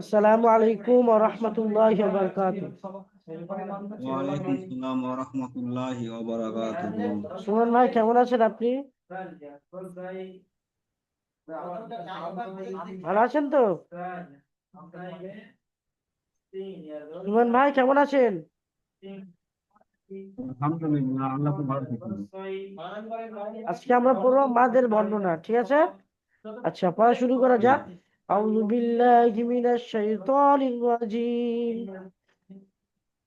আসসালামু আলাইকুম ওয়া রাহমাতুল্লাহি ওয়া বারাকাতুহু। ওয়ালাইকুম আসসালাম ওয়া রাহমাতুল্লাহি ওয়া বারাকাতুহু। সুমন ভাই কেমন আছেন আপনি? ভালো আছেন তো? সুমন ভাই কেমন আছেন? আলহামদুলিল্লাহ আল্লাহ ভালো আজকে আমরা পড়ব মাদের বর্ণনা ঠিক আছে? আচ্ছা পড়া শুরু করা যাক। আউযু বিল্লাহি মিনাশ শাইতানির রাজিম।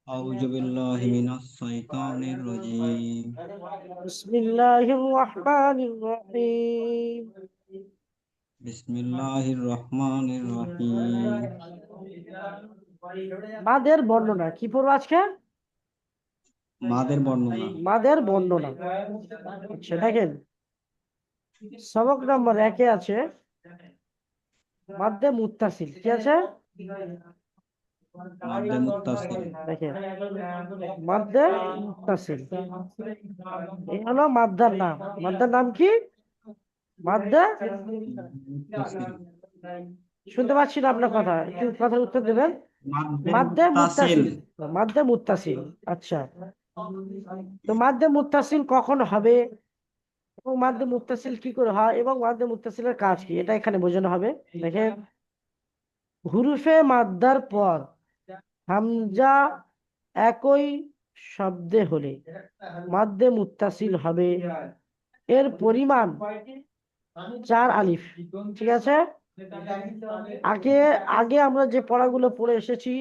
আউযু বিল্লাহি মিনাশ শাইতানির রাজীম। বিসমিল্লাহির রহমানির রহিম। বিসমিল্লাহির রহমানির রহিম। মাদের বর্ণনা কি পড়ব আজকে? মাদের বর্ণনা। মাদের বর্ণনা। আচ্ছা দেখেন। সবক নম্বর একে আছে। মাদ্দে মুত্তাসিল কি আছে? মাদ্দে মুত্তাসিল। দেখেন। মাদ্দে মুত্তাসিল। এই হলো মাদ্দার নাম। মাদ্দার নাম কি? মাদ্দে শুনতে পাচ্ছি না আপনার কথা। একটু কথার উত্তর দেবেন? মাদ্দে মুত্তাসিল। মাদ্দে মুত্তাসিল। আচ্ছা। তো মাদ্দে মুত্তাসিল কখন হবে? এবং মাদ্দে মুত্তাসিল কি করে হয় এবং মাদ্দে মুত্তাসিলের কাজ কি? এটা এখানে বোঝানো হবে। দেখেন। হুরুফে মাদ্দার পর হামজা একই শব্দে হলে মাদ্দে মুত্তাসিল হবে। এর পরিমাণ চার আলিফ। ঠিক আছে? আগে আগে আমরা যে পড়াগুলো পড়ে এসেছি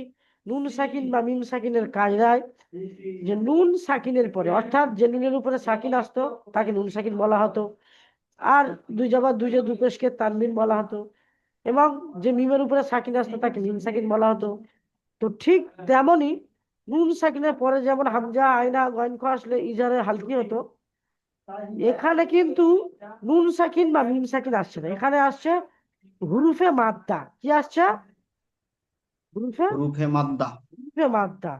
নুন সাকিন বা মিম সাকিনের কায়দায় যে নুন সাকিনের পরে, অর্থাৎ যে নুনের উপরে সাকিন আসতো, তাকে নুন সাকিন বলা হতো। আর দুই জবার দুই যে দুপেশকে তানবিন বলা হতো। এবং যে মিমের উপরে সাকিন আসতো, তাকে মিম সাকিন বলা হতো। তো ঠিক তেমনই নুন সাকিনের পরে যেমন হামজা, আয়না গয়ন খ আসলে ইজারে হালকি হতো, এখানে কিন্তু নুন সাকিন বা মিম সাকিন আসছে না। এখানে আসছে হুরুফে মাদ্দা। কি আসছে? হুরুফে রূপে মাদ্দা। হুরুফে মাদ্দা।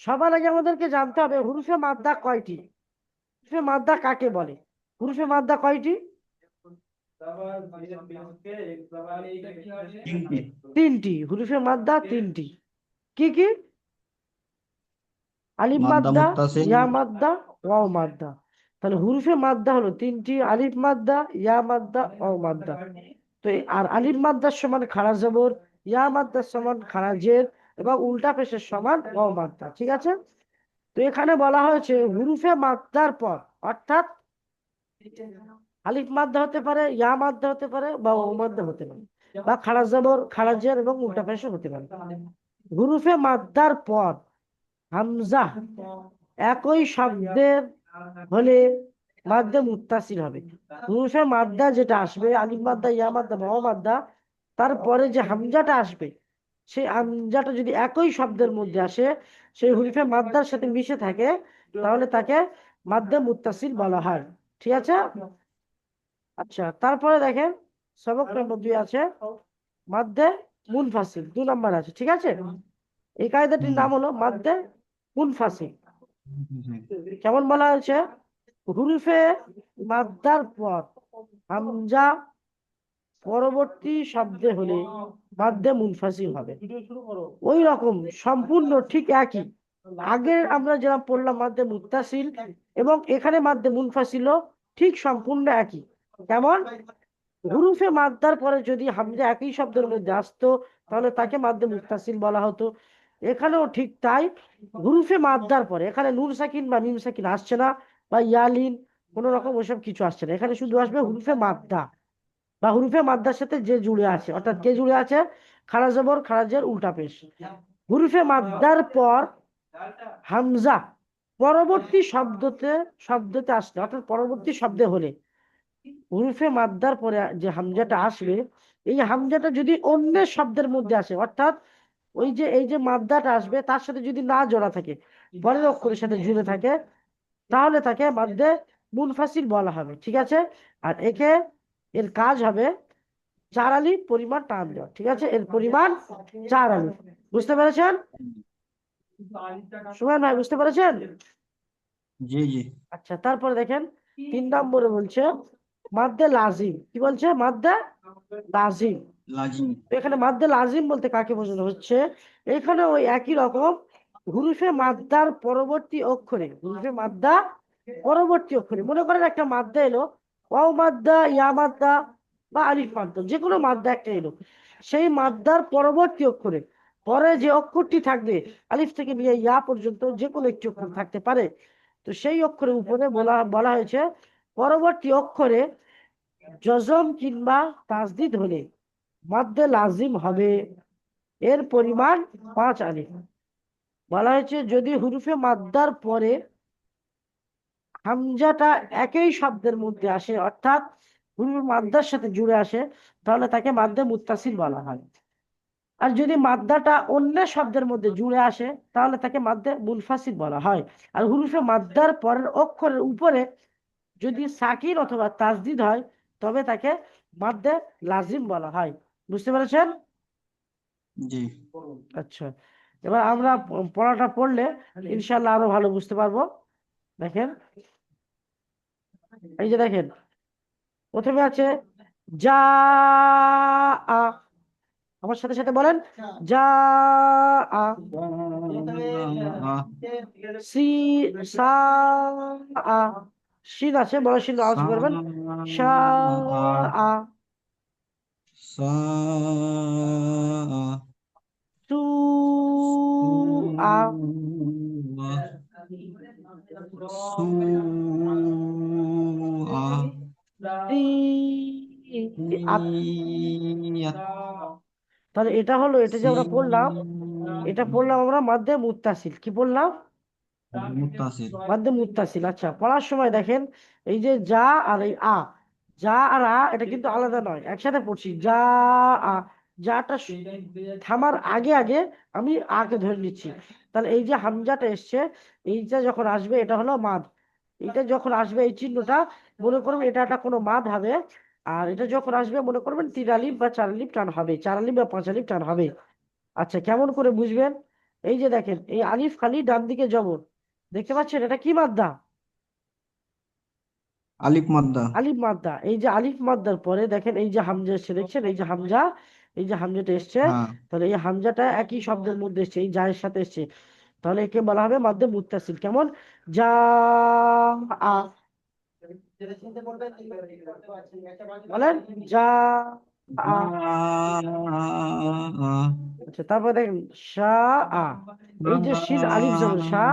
সবার আগে আমাদেরকে জানতে হবে হুরুফে মাদ্দা কয়টি? হুরুফে মাদ্দা কাকে বলে? হুরুফে মাদ্দা কয়টি? তিনটি। হুরুফে মাদ্দা তিনটি। কি কি? আলিফ মাদ্দা। ইয়া মাদ্দা ওয়াও মাদ্দা। তাহলে হুরুফে মাদ্দা হলো তিনটি আলিফ মাদ্দা ইয়া মাদ্দা ওয়াও মাদ্দা। তো আর আলিফ মাদ্দার সমান খাড়া জবর ইয়া মাদ্দার সমান খাড়া জের এবং উল্টা পেশের সমান ওয়াও মাদ্দা ঠিক আছে? তো এখানে বলা হয়েছে হুরুফে মাদ্দার পর, অর্থাৎ আলিফ মাদ্দা হতে পারে, ইয়া মাদ্দা হতে পারে বা ও মাদ্দা হতে পারে বা খাড়া জবর খাড়া জের এবং উল্টা পেশে হতে পারে। হুরুফে মাদ্দার পর হামজা একই শব্দের হলে মাদ্দে মুত্তাসিল হবে। হুরুফে মাদ্দা যেটা আসবে, আলিফ মাদ্দা, ইয়া মাদ্দা বা মাদ্দা তারপরে যে হামজাটা আসবে সেই হামজাটা যদি একই শব্দের মধ্যে আসে সেই হুরুফে মাদ্দার সাথে মিশে থাকে তাহলে তাকে মাদ্দে মুত্তাসিল বলা হয়। ঠিক আছে? আচ্ছা তারপরে দেখেন সবক নম্বর দুই আছে মাদ্দে মুনফাসিল দু নম্বর আছে ঠিক আছে? এই কায়দাটির নাম হলো মাদ্দে মুনফাসিল। কেমন বলা হয়েছে? হুরুফে মাদ্দার পর হামজা পরবর্তী শব্দে হলে মাদ্দে মুনফাসিল হবে। ওই রকম সম্পূর্ণ ঠিক একই। আগে আমরা যেরকম পড়লাম মাদ্দে মুত্তাসিল এবং এখানে মাদ্দে মুনফাসিল ঠিক সম্পূর্ণ একই। কেমন? হুরুফে মাদ্দার পরে যদি হামজা একই শব্দের মধ্যে আসতো তাহলে তাকে মাদ্দে মুত্তাসিল বলা হতো। এখানেও ঠিক তাই। হুরুফে মাদ্দার পরে এখানে নুন সাকিন বা মিম সাকিন আসছে না বা ইয়ালিন কোনো রকম ওসব কিছু আসছে না। এখানে শুধু আসবে হুরুফে মাদ্দা। বা হুরুফে মাদ্দার সাথে যে জুড়ে আছে, অর্থাৎ কে জুড়ে আছে? খাড়া জবর খারাজের উল্টা পেশ। হুরুফে মাদ্দার পর হামজা, পরবর্তী শব্দতে শব্দতে আসলে, অর্থাৎ পরবর্তী শব্দে হলে, হুরুফে মাদ্দার পরে যে হামজাটা আসবে, এই হামজাটা যদি অন্য শব্দের মধ্যে আসে, অর্থাৎ ওই যে, এই যে মাদ্দাটা আসবে, তার সাথে যদি না জোড়া থাকে পরের অক্ষরের সাথে জুড়ে থাকে, তাহলে তাকে মাদ্দে মুনফাসিল বলা হবে, ঠিক আছে? আর একে এর কাজ হবে চার আলি পরিমাণ টান দেওয়া ঠিক আছে? এর পরিমাণ চার আলিফ বুঝতে পেরেছেন? সুমন ভাই বুঝতে পেরেছেন? জি জি। আচ্ছা তারপরে দেখেন তিন নম্বরে বলছে মাদ্দে লাজিম। কি বলছে? মাদ্দে লাজিম। লাজিম। এখানে মাদ্দে লাজিম বলতে কাকে বোঝানো হচ্ছে? এখানে ওই একই রকম হুরুফে মাদ্দার পরবর্তী অক্ষরে হুরুফে মাদ্দা পরবর্তী অক্ষরে। মনে করেন একটা মাদ্দা এলো ওয়াও মাদ্দা, ইয়া মাদ্দা, বা আলিফ মাদ্দা, যে কোনো মাদ্দা একটা এলো সেই মাদ্দার পরবর্তী অক্ষরে, পরে যে অক্ষরটি থাকবে, আলিফ থেকে নিয়ে ইয়া পর্যন্ত যে কোনো একটি অক্ষর থাকতে পারে। তো সেই অক্ষরের উপরে বলা বলা হয়েছে, পরবর্তী অক্ষরে জজম কিংবা তাজদিদ হলে মাদ্দে লাজিম হবে। এর পরিমাণ পাঁচ আলিফ। বলা হয়েছে, যদি হুরুফে মাদ্দার পরে হামজাটা একই শব্দের মধ্যে আসে অর্থাৎ হুরুফে মাদ্দার সাথে জুড়ে আসে তাহলে তাকে মাদ্দে মুত্তাসিল বলা হয়। আর যদি মাদ্দাটা অন্য শব্দের মধ্যে জুড়ে আসে তাহলে তাকে মাদ্দে মুনফাসিল বলা হয়। আর হুরুফে মাদ্দার পরের অক্ষরের উপরে যদি সাকির অথবা তাজদিদ হয় তবে তাকে মাদ্দে লাজিম বলা হয়। বুঝতে পেরেছেন? জি। আচ্ছা এবার আমরা পড়াটা পড়লে ইনশাল্লাহ আরও ভালো বুঝতে পারব। দেখেন এই যে দেখেন প্রথমে আছে যা আ। আমার সাথে সাথে বলেন যা আ। সি সা আ। শিন আছে বড় শিন আওয়াজ করবেন। শা আ। সা সু আ। আ তাহলে এটা হলো এটা যে আমরা পড়লাম এটা পড়লাম আমরা মাদ্দে মুত্তাসিল। কি বললাম মাদ্দে মুত্তাসিল আচ্ছা পড়ার সময় দেখেন এই যে যা আর এই আ যা আর আ এটা কিন্তু আলাদা নয় একসাথে পড়ছি যা আ যাটা থামার আগে আগে আমি আকে ধরে নিচ্ছি। তাহলে এই যে হামজাটা এসছে এইটা যখন আসবে এটা হলো মাদ। এটা যখন আসবে এই চিহ্নটা মনে করবেন এটা একটা কোনো মাদ হবে। আর এটা যখন আসবে মনে করবেন তিন আলিফ বা চার আলিফ টান হবে চার আলিফ বা পাঁচ আলিফ টান হবে। আচ্ছা কেমন করে বুঝবেন? এই যে দেখেন এই আলিফ খালি ডান দিকে জবর। দেখতে পাচ্ছেন এটা কি মাদ্দা? আলিফ মাদ্দা। আলিফ মাদ্দা। এই যে আলিফ মাদ্দার পরে দেখেন এই যে হামজা এসছে দেখছেন? এই যে হামজা এই যে হামজাটা এসছে হ্যাঁ। তাহলে এই হামজাটা একই শব্দের মধ্যে এসছে এই জায়ের সাথে এসছে। তাহলে একে বলা হবে মাদ্দে মুত্তাসিল। কেমন? যা আ। বলেন যা আ। আচ্ছা তারপর দেখেন শা আ। এই যে শিন আলিফ জবর সা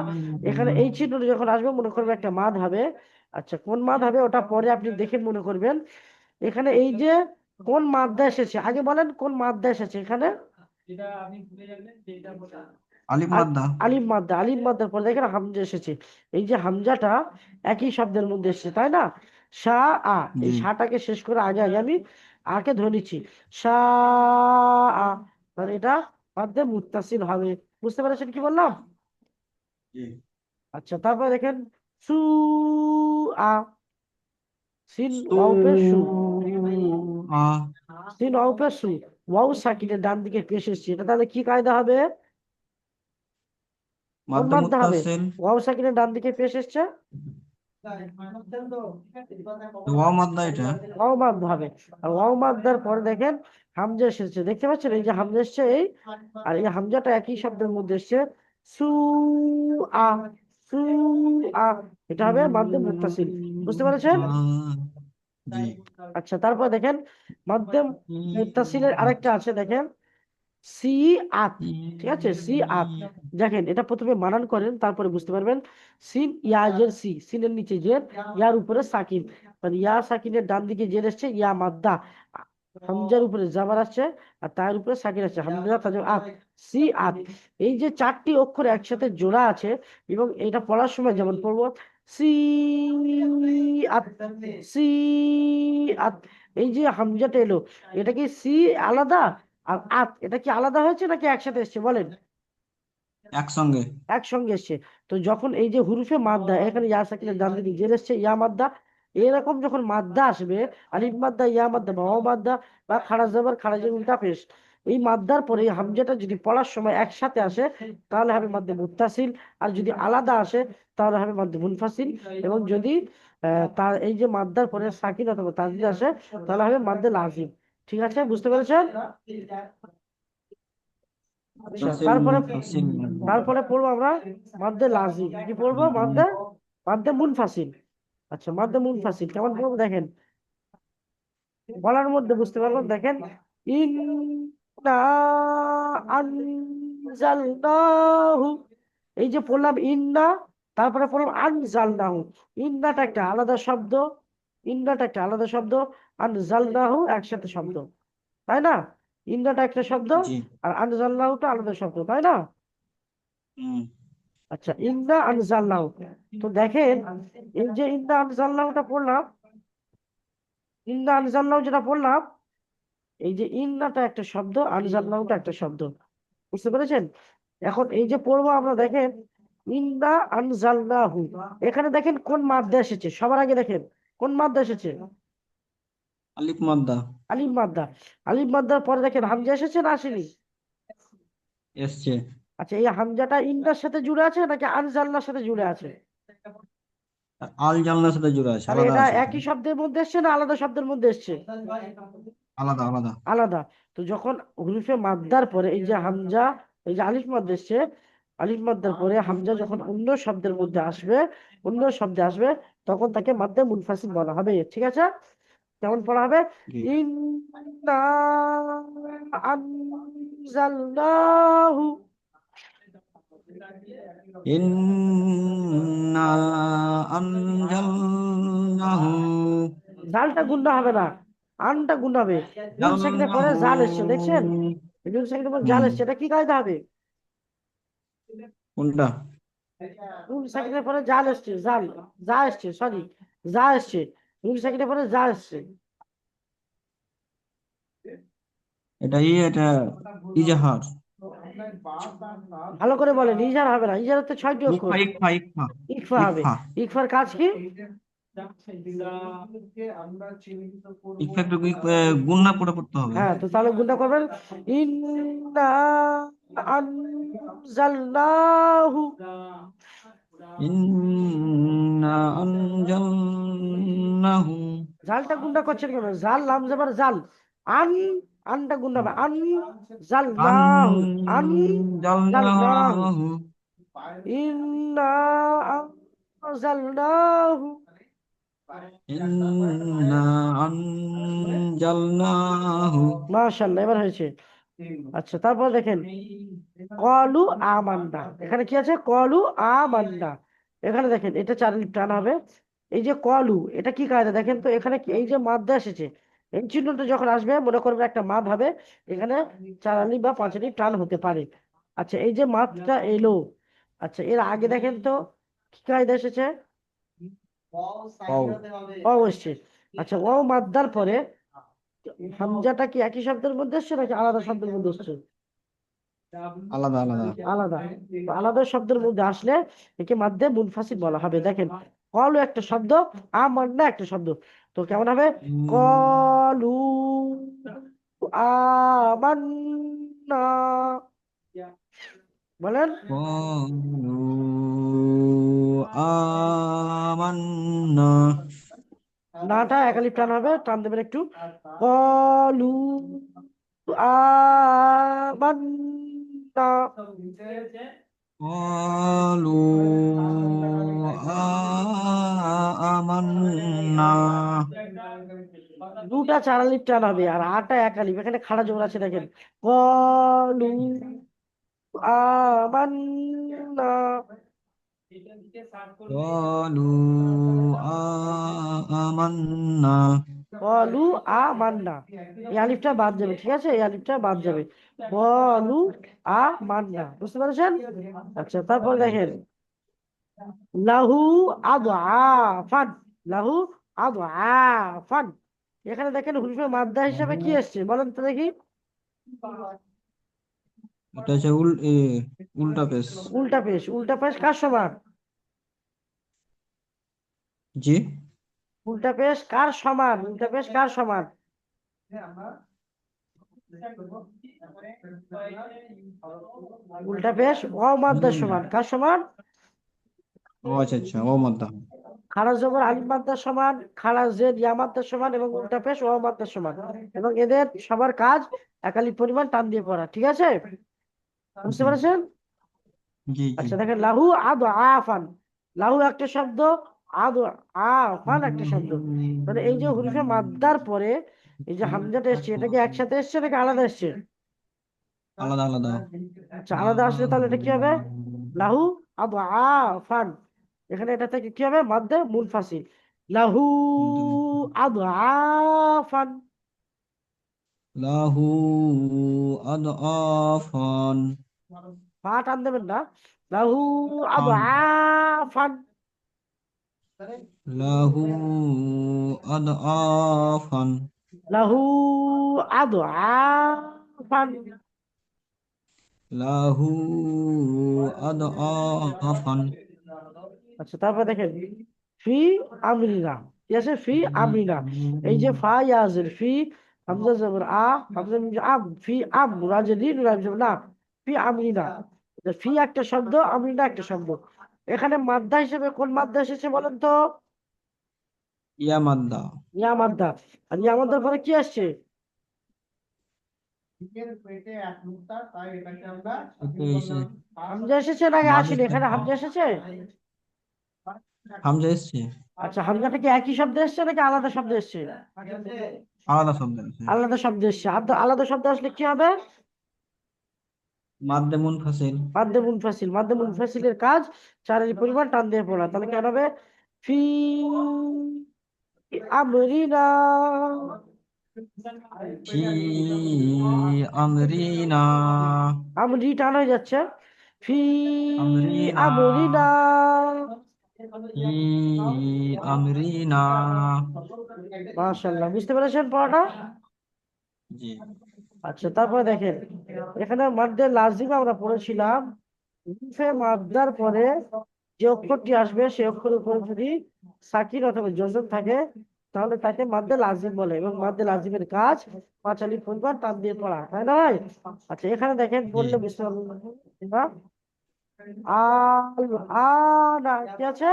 এখানে এই চিহ্নটা যখন আসবে মনে করবে একটা মাদ হবে। আচ্ছা কোন মাদ হবে? ওটা পরে আপনি দেখে মনে করবেন। এখানে এই যে কোন মাদ্দা এসেছে? আগে বলেন কোন মাদ্দা এসেছে এখানে? আলিফ আল- মাদ্দা আলিফ মাদ্দা আলিফ মাদ্দার পরে দেখেন হামজা এসেছে। এই যে হামজাটা একই শব্দের মধ্যে এসেছে তাই না? শা আ। এই জি। শাটাকে শেষ করে আগে আগে আমি আকে ধরে নিচ্ছি। শা আ। মানে এটা মাদ্দে মুত্তাসিল হবে। বুঝতে পেরেছেন কি বললাম? আচ্ছা তারপরে দেখেন সু আ। সিন ওয়াও পেশ সু। আ সিন ওয়াও পেশ ওয়াও সাকিনের ডান দিকে পেশ এসেছে এটা তাহলে কি কায়দা হবে? হবে? ওয়াও সাকিনের ডান দিকে পেশ এসেছে? ওয়া মাদ্দা এটা। ওয়াও মাদ্দা হবে। আর ওয়াও মাদ্দার পরে দেখেন হামজা এসেছে। দেখতে পাচ্ছেন এই যে হামজা এসছে এই আর এই হামজাটা একই শব্দের মধ্যে এসছে। সু আ সু আ। এটা হবে মাদ্দে মুত্তাসিল বুঝতে পেরেছেন? আচ্ছা তারপর দেখেন মাধ্যম মুত্তাসিলের আরেকটা আছে দেখেন। সি আত ঠিক আছে? সি আত দেখেন এটা প্রথমে বানান করেন তারপরে বুঝতে পারবেন। সিন ইয়াজের সি। সিনের নিচে জের ইয়ার উপরে সাকিন। মানে ইয়া সাকিনের ডান দিকে জের এসছে ইয়া মাদ্দা। হামজার উপরে জাবার আসছে আর তার উপরে সাকিন আছে হামজা তাজম আত সি আত এই যে চারটি অক্ষর একসাথে জোড়া আছে এবং এটা পড়ার সময় যেমন পড়ব সি আত এই যে হামজাটা এলো। এটা কি সি আলাদা? আর আত এটা কি আলাদা হয়েছে নাকি একসাথে এসছে? বলেন। একসঙ্গে। একসঙ্গে এসছে। তো যখন এই যে হুরুফে মাদ্দা এখানে ইয়া সাকিনের ডান দিকে জের এসছে ইয়া মাদ্দা এরকম যখন মাদ্দা আসবে আলিফ মাদ্দা ইয়া মাদ্দা বা ওয়া মাদ্দা বা খাড়া জাবার উল্টা পেশ। এই মাদ্দার পরে এই হামজাটা যদি পড়ার সময় একসাথে আসে তাহলে হবে মাদ্দে মুত্তাসিল আর যদি আলাদা আসে তাহলে হবে মাদ্দে মুনফাসিল। এবং যদি তার এই যে মাদ্দার পরে সাকিন অথবা তাজদিদ আসে তাহলে হবে মাদ্দে লাজিম। ঠিক আছে? বুঝতে পেরেছেন? তারপরে তারপরে পড়ব আমরা মাদ্দে লাজিম। কি পড়ব মাদ্দে? মাদ্দে মুনফাসিল। আচ্ছা মাদ্দে মুনফাসিল কেমন পড়ব দেখেন? বলার মধ্যে বুঝতে পারবেন দেখেন। ইন্না আনজালনাহু। এই যে পড়লাম ইন্না তারপরে পড়লাম আনজালনাহু। ইন্নাটা একটা আলাদা শব্দ ইন্নাটা একটা আলাদা শব্দ আনজালনাহু একসাথে শব্দ। তাই না? ইন্নাটা একটা শব্দ আর আনজালনাহুটা আলাদা শব্দ তাই না? আচ্ছা ইন্না আনজালনাহু। তো দেখেন এই যে ইন্না আনজালনাহুটা পড়লাম ইন্না আনজালনাহু যেটা পড়লাম এই যে ইন্নাটা একটা শব্দ আনজালনাহুটা একটা শব্দ। বুঝতে পেরেছেন? এখন এই যে পড়ব আমরা দেখেন ইন্না আনজালনাহু এখানে দেখেন কোন মাদ্দা এসেছে। সবার আগে দেখেন কোন মাদ্দা এসেছে? আলিফ মাদ্দা। আলিফ মাদ্দা। আলিফ মাদ্দার পরে দেখেন হামজা এসেছে না আসেনি? এসছে। আচ্ছা এই হামজাটা ইন্নার সাথে জুড়ে আছে নাকি আনজালনার সাথে জুড়ে আছে? আল জানলার সাথে জুড়ে আছে আলাদা এটা আছে। একই শব্দের মধ্যে এসছে না আলাদা শব্দের মধ্যে এসছে আলাদা আলাদা। আলাদা। তো যখন হুরুফে মাদ্দার পরে এই যে হামজা এই যে আলিফ মাদ্দা এসছে আলিফ মাদ্দার পরে হামজা যখন অন্য শব্দের মধ্যে আসবে অন্য শব্দে আসবে তখন তাকে মাদ্দে মুনফাসিল বলা হবে ঠিক আছে? কেমন পড়া হবে? জি। ইন্না আনজালনাহু ইন্না আনজালনাহু জালটা গুন্না হবে না আনটা গুন্না হবে। নুন সেকেন্ডের পরে জাল এসছে দেখছেন? নুন সেকেন্ডের পরে জাল এসছে এটা কি কায়দা হবে? কোনটা? নুন সেকেন্ডের পরে জাল এসছে জাল যা এসছে সরি যা এসছে নুন সেকেন্ডের পরে যা এসছে। এটা ই এটা ইজাহার। ভালো করে বলেন ইজার হবে না ইজার হচ্ছে ছয়টি অক্ষর ইকফা হবে। ইকফা। ইকফার কাজ কি? গুণনা করে পড়তে হবে। হ্যাঁ তো তাহলে গুণটা করবেন। ইন্না আনজালনাহু। ইন্না আনজালনাহু। জালটা গুন্ডা করছেন কেন? জাল লাম জাবার জাল। আন আনটা গুন্ডা হবে। আন জালনাহু আন আনজালনাহু ইন্না আনজালনাহু। ইন্না আনজালনাহু। মাশাআল্লাহ এবার হয়েছে। আচ্ছা তারপর দেখেন। কলু আমান্না। এখানে কি আছে? কলু আমান্না। এখানে দেখেন এটা চার লিপ টান হবে। এই যে কলু এটা কি কায়দা? দেখেন তো এখানে এই যে মাদ্দা এসেছে এই চিহ্নটা যখন আসবে মনে করবেন একটা মাদ হবে এখানে চার আলিফ বা পাঁচ আলিফ টান হতে পারে। আচ্ছা এই যে মাদটা এলো আচ্ছা এর আগে দেখেন তো কি কায়দা এসেছে? এসছে আচ্ছা ও মাদ্দার পরে হামজাটা কি একই শব্দের মধ্যে এসছে নাকি আলাদা শব্দের মধ্যে এসছে? আলাদা আলাদা। আলাদা। আলাদা শব্দের মধ্যে আসলে একে মাধ্যে মুনফাসিল বলা হবে। দেখেন কলু একটা শব্দ আমান্না একটা শব্দ। তো কেমন হবে? কলু আমান্না বলেন আমান্না নাটা একালিপ টান হবে টান দেবেন একটু কলু আমান্না কলু আমান্না দুটা চার আলিফ টান হবে আর আটা এক আলিফ এখানে খাড়া জোর আছে দেখেন। কলু আমান্না কলু আমান্না বাদ যাবে ঠিক আছে? এই বাদ যাবে। বলু আ মান্না বুঝতে পারছেন? আচ্ছা তারপর দেখেন। লাহু আদআফান লাহু আদআফান এখানে দেখেন হুরফে মাদ্দা হিসাবে কি এসছে? বলেন তো দেখি। এটা হচ্ছে উল উল্টা পেশ। উল্টা পেশ উল্টা পেশ কার সমান? জি? উল্টা পেশ কার সমান? উল্টা পেশ কার সমান? উল্টা পেশ অমাদ্দার সমান। কার সমান? ও আচ্ছা আচ্ছা ও মাদ্দা জবর আলিফ মাদ্দার সমান খাড়া জেড ইয়া মাদ্দার সমান এবং উল্টা পেশ ওয়া মাদ্দার সমান। এবং এদের সবার কাজ একালি পরিমাণ টান দিয়ে পড়া ঠিক আছে? বুঝতে পেরেছেন? আচ্ছা দেখেন লাহু আদু আফান। লাহু একটা শব্দ আদু আফান একটা শব্দ। মানে এই যে হুরফে মাদ্দার পরে এই যে হামজাটা এসছে এটা কি একসাথে এসছে নাকি আলাদা এসছে? আলাদা আলাদা। আচ্ছা আলাদা আসলে তাহলে এটা কি হবে? লাহু আদু আফান। এখানে এটা থেকে কি হবে মাদ্দে মুনফাসিল লাহু আদু আফান লাহু আদআফান ফা টান দেবেন না লাহু আদু ফান আফান লাহু আদআফান লাহু আদু আফান লাহু আদআফান আচ্ছা তারপর দেখেন ফি আমরিনা ঠিক আছে? ফি আমরিনা এই যে ফা ইয়াজের ফি হামজা জবর আ হামজা মিম আম ফি আম না ফি আমরিনা ফি একটা শব্দ আমরিনা একটা শব্দ। এখানে মাদ্দা হিসেবে কোন মাদ্দা এসেছে বলেন তো? ইয়া মাদ্দা। ইয়া মাদ্দা। আর ইয়া মাদ্দার পরে কি আসছে? এতে হামজা এসেছে নাকি আসেনি এখানে হামজা এসেছে? হামজা এসছে? আচ্ছা হামজাটা কি একই শব্দ এসছে নাকি আলাদা শব্দ এসছে? আলাদা শব্দ আছে আলাদা শব্দ এসছে। আলাদা শব্দ আসলে কি হবে? মাদ্দে মুনফাসিল মাদ্দে মুনফাসিল মাদ্দে মুনফাসিলের কাজ চারের পরিমাণ টান দিয়ে পড়া। তাহলে কেন হবে? ফি আমরিনা। ফি আমরিনা। আমরি টান হয়ে যাচ্ছে। ফি আমরিনা। আমরিনা মাশাআল্লাহ বুঝতে পেরেছেন পড়াটা? জি। আচ্ছা তারপরে দেখেন এখানে মাদ্দে লাজিম আমরা পড়েছিলাম মাদ্দার পরে যে অক্ষরটি আসবে সেই অক্ষরের উপরে যদি সাকিন অথবা জজম থাকে তাহলে তাকে মাদ্দে লাজিম বলে এবং মাদ্দে লাজিমের কাজ পাঁচালি পরিমাণ টান দিয়ে পড়া তাই না ভাই? আচ্ছা এখানে দেখেন পড়লে বুঝতে পারবেন। আল আনা কি আছে?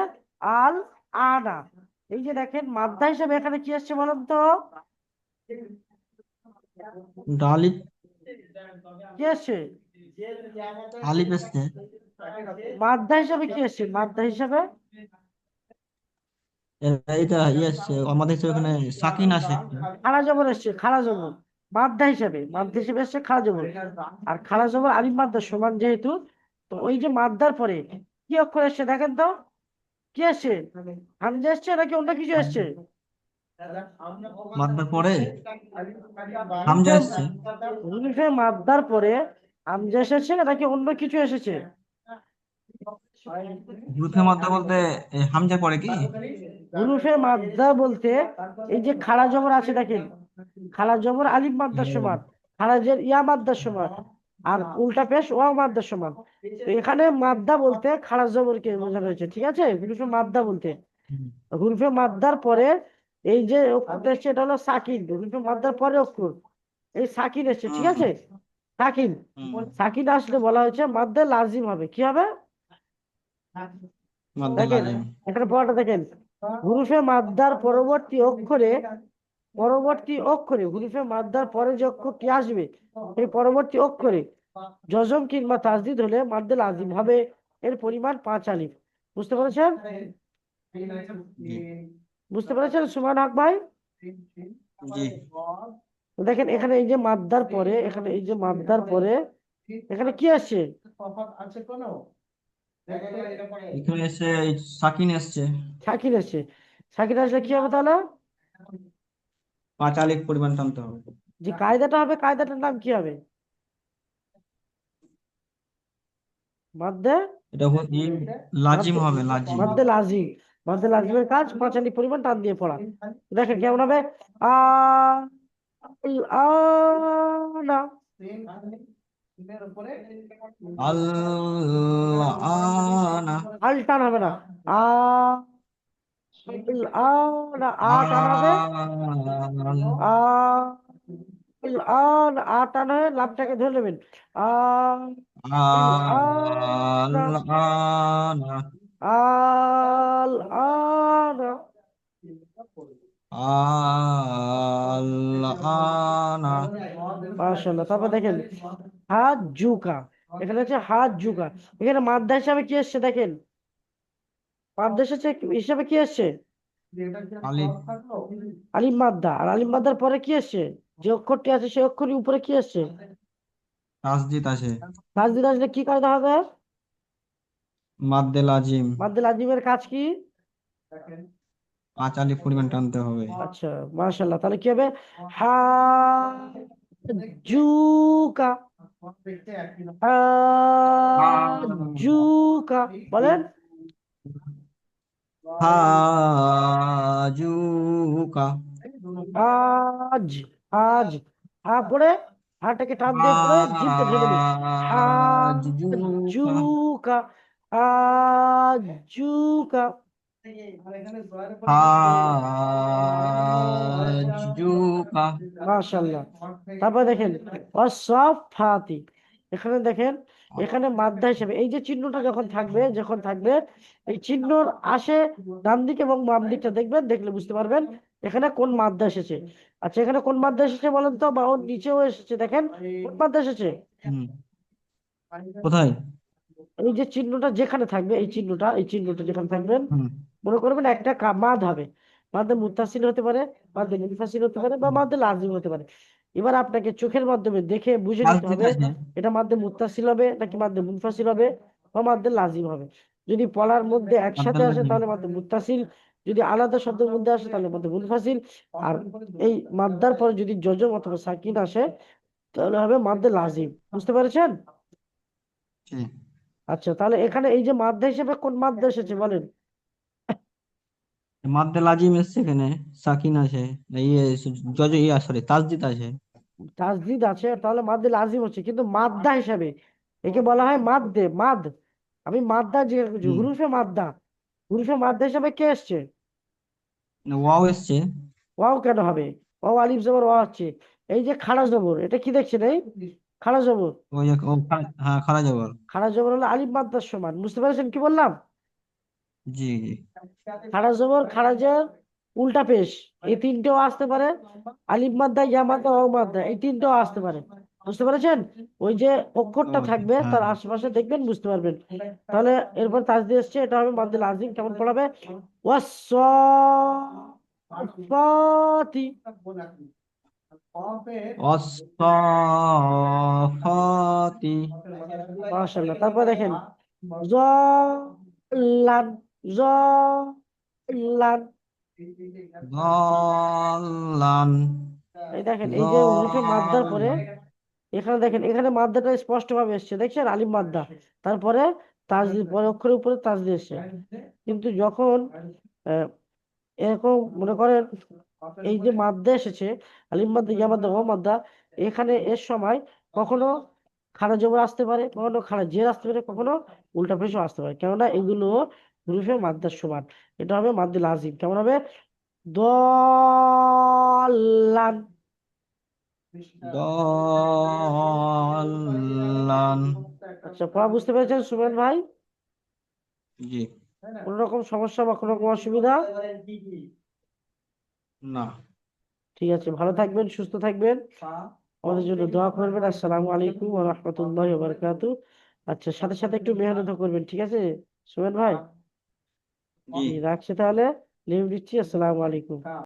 আল আনা এই যে দেখেন মাদ্দা হিসেবে এখানে কি আসছে বলেন তো? ডালিফ কি আসছে? আলিফ এসছে মাদ্দা হিসাবে কি আসছে? মাদ্দা হিসাবে? এটা ইয়ে আমাদের তো এখানে সাকিন আছে খাড়া জবর এসছে খাড়া জবর। মাদ্দা হিসাবে মাদ্দা হিসেবে এসছে খাড়া জবর। আর খাড়া জবর আলিফ মাদ্দা সমান যেহেতু তো ওই যে মাদ্দার পরে কি অক্ষর এসছে দেখেন তো? কি এসছে হামজা এসছে নাকি অন্য কিছু এসছে মাদ্দার পরে? হামজা এসছে মাদ্দার পরে হামজা এসেছে নাকি অন্য কিছু এসেছে? হুরুফে মাদ্দা বলতে হামজা কি? হুরুফে মাদ্দা বলতে এই যে খাড়া জবর আছে দেখেন। খাড়া জবর আলিফ মাদ্দার সমান। খাড়া জের ইয়া মাদ্দার সমান। আর উল্টা পেশ ও মাদ্দার সমান। তো এখানে মাদ্দা বলতে খাড়া জবরকে বোঝানো হয়েছে ঠিক আছে? হুরুফে মাদ্দা বলতে। হুরুফে মাদ্দার পরে এই যে অক্ষরটা এসছে এটা হলো সাকিন। হুরুফে মাদ্দার পরে অক্ষর। এই সাকিন এসছে ঠিক আছে? সাকিন। সাকিন আসলে বলা হয়েছে মাদ্দা লাজিম হবে। কি হবে? মাদ্দা দেখেন লাজিম। এখানে পড়াটা দেখেন। হুরুফে মাদ্দার পরবর্তী অক্ষরে পরবর্তী অক্ষরে হুরুফে মাদ্দার পরে যে অক্ষরটি আসবে? এই পরবর্তী অক্ষরে জজম কিংবা তাজদিদ হলে মাদ্দে লাজিম হবে। এর পরিমাণ পাঁচ আলিফ। বুঝতে পেরেছেন? বুঝতে পেরেছেন সুমান হক ভাই? দেখেন এখানে এই যে মাদ্দার পরে এখানে এই যে মাদ্দার পরে এখানে কি আসছে? এখানে এসে এই সাকিন এসছে। সাকিন আসছে সাকিন আসলে কি হবে তাহলে? পাঁচ আলিফ পরিমাণ টানতে হবে। যে কায়দাটা হবে কায়দাটার নাম কি হবে? মাদ্দে এটা হ- লাজিম হবে লাজিম। মাদ্দে লাজিম। মাদ্দে লাজিমের কাজ পাঁচ পরিমাণ টান দিয়ে পড়া। দেখেন কেমন হবে? আ আনা আনা আল টান হবে না। আ আ হবে আ ইল আ টান হয়ে লাভটাকে ধরে নেবেন। আ আল আনা মাশাআল্লাহ তারপর দেখেন হাত জুকা এখানে হচ্ছে হাত জুকা এখানে মাদ্দা হিসাবে কি এসছে দেখেন? হিসেবে হিসাবে কি আলিফ আলিম। মাদ্দা আর আলিম মাদ্দার পরে কি এসছে যে অক্ষরটি আছে সেই অক্ষরের উপরে কি তাসদিদ আছে তাজদিদ আসলে কি কায়দা হবে মাদ্দে লাজিম মাদ্দুল আজিমের কাজ কি? পাঁচ আলিফ পরিমাণ টানতে হবে। আচ্ছা মাশাআল্লাহ। তাহলে কি হবে? হা জুকা হা জুকা বলেন। হাজুকা আজ আজ হা পড়ে হাটাকে টান দিয়ে পড়ে জিভটা ধরে নিন হাজুকা আজুকা আজুকা হাজুকা মাশাআল্লাহ তারপর দেখেন অসফাতি এখানে দেখেন এখানে মাদ্দা হিসেবে এই যে চিহ্নটা যখন থাকবে যখন থাকবে এই চিহ্নর আসে ডান দিক এবং বাম দিকটা দেখবেন দেখলে বুঝতে পারবেন এখানে কোন মাদ্দা এসেছে। আচ্ছা এখানে কোন মাদ্দা এসেছে বলেন তো? বা ওর নিচেও এসেছে দেখেন কোন মাদ্দা এসেছে? কোথায়? এই যে চিহ্নটা যেখানে থাকবে এই চিহ্নটা এই চিহ্নটা যেখানে থাকবেন মনে করবেন একটা মাদ হবে। মাদে মুত্তাসিল হতে পারে মাদে মুনফাসিল হতে পারে বা মাদে লাজিম হতে পারে। এবার আপনাকে চোখের মাধ্যমে দেখে বুঝে নিতে হবে এটা মাদ্দে মুত্তাসিল হবে নাকি মাদ্দে মুনফাসিল হবে বা মাদ্দে লাজিম হবে। যদি পলার মধ্যে একসাথে আসে তাহলে মাদ্দে মুত্তাসিল যদি আলাদা শব্দের মধ্যে আসে তাহলে মাদ্দে মুনফাসিল। আর এই মাদ্দার পরে যদি জজম অথবা সাকিন আসে তাহলে হবে মাদ্দে লাজিম বুঝতে পেরেছেন। আচ্ছা তাহলে এখানে এই যে মাদ্দা হিসেবে কোন মাদ্দা এসেছে বলেন? মাদ্দে লাজিম এসছে এখানে সাকিন আছে ইয়ে জজ ইয়া সরি তাসদিদ আছে। তাসদিদ আছে তাহলে মাদ্দে লাজিম হচ্ছে কিন্তু মাদ্দা হিসাবে একে বলা হয় মাদ্দে মাদ। আমি মাদ্দা যে। হুরুফে মাদ্দা হুরুফে মাদ্দা হিসাবে কে এসছে? ওয়াও এসছে। ওয়াও কেন হবে? ওয়াও আলিফ জবর ওয়া হচ্ছে। এই যে খাড়া জবর এটা কি দেখছেন এই? খাড়া জবর। হ্যাঁ খারা জবর। খাড়া জবর হলো আলিফ মাদ্দার সমান বুঝতে পেরেছেন কি বললাম? জি জি। খাড়া জবর খাড়া জের উল্টা পেশ। এই তিনটেও আসতে পারে। আলিফ মাদ্দা ইয়া মাদ্দা এই তিনটেও আসতে পারে। বুঝতে পেরেছেন? ওই যে অক্ষরটা থাকবে হ্যাঁ। তার আশেপাশে দেখবেন বুঝতে পারবেন। তাহলে এরপর তাজদি এসছে এটা হবে মাদ্দুল আজিম কেমন পড়াবে? মাশাআল্লাহ তারপর দেখেন জলান জলান দলান এই দেখেন এই যে উরুফে মাদ্দার পরে এখানে দেখেন এখানে মাদ্দাটা স্পষ্ট ভাবে এসছে। দেখছেন? আলিম মাদ্দা। তারপরে তাজদিদ পরে অক্ষরের উপরে তাজদিদ এসছে। কিন্তু যখন এরকম মনে করেন এই যে মাদ্দা এসেছে আলিম মাদ্দা ইয়া মাদ্দা ওয়া মাদ্দা এখানে এর সময় কখনো খাড়া জবর আসতে পারে কখনো খাড়া জের আসতে পারে কখনো উল্টা পেশও আসতে পারে। কেননা এগুলো হুরুফে মাদ্দার সমান। এটা হবে মাদ্দুল আজিম। কেমন হবে? দলান দলান আচ্ছা পড়া বুঝতে পেরেছেন সুমেন ভাই? জি। কোন রকম সমস্যা বা কোনো রকম অসুবিধা? না। ঠিক আছে ভালো থাকবেন সুস্থ থাকবেন। আমাদের জন্য দোয়া করবেন। আসসালামু আলাইকুম ওয়া রাহমাতুল্লাহি ওয়া বারাকাতুহু। আচ্ছা সাথে সাথে একটু মেহনত করবেন ঠিক আছে সুমেন ভাই? রাখছি তাহলে। লিভ দিচ্ছি আসসালামু আলাইকুম।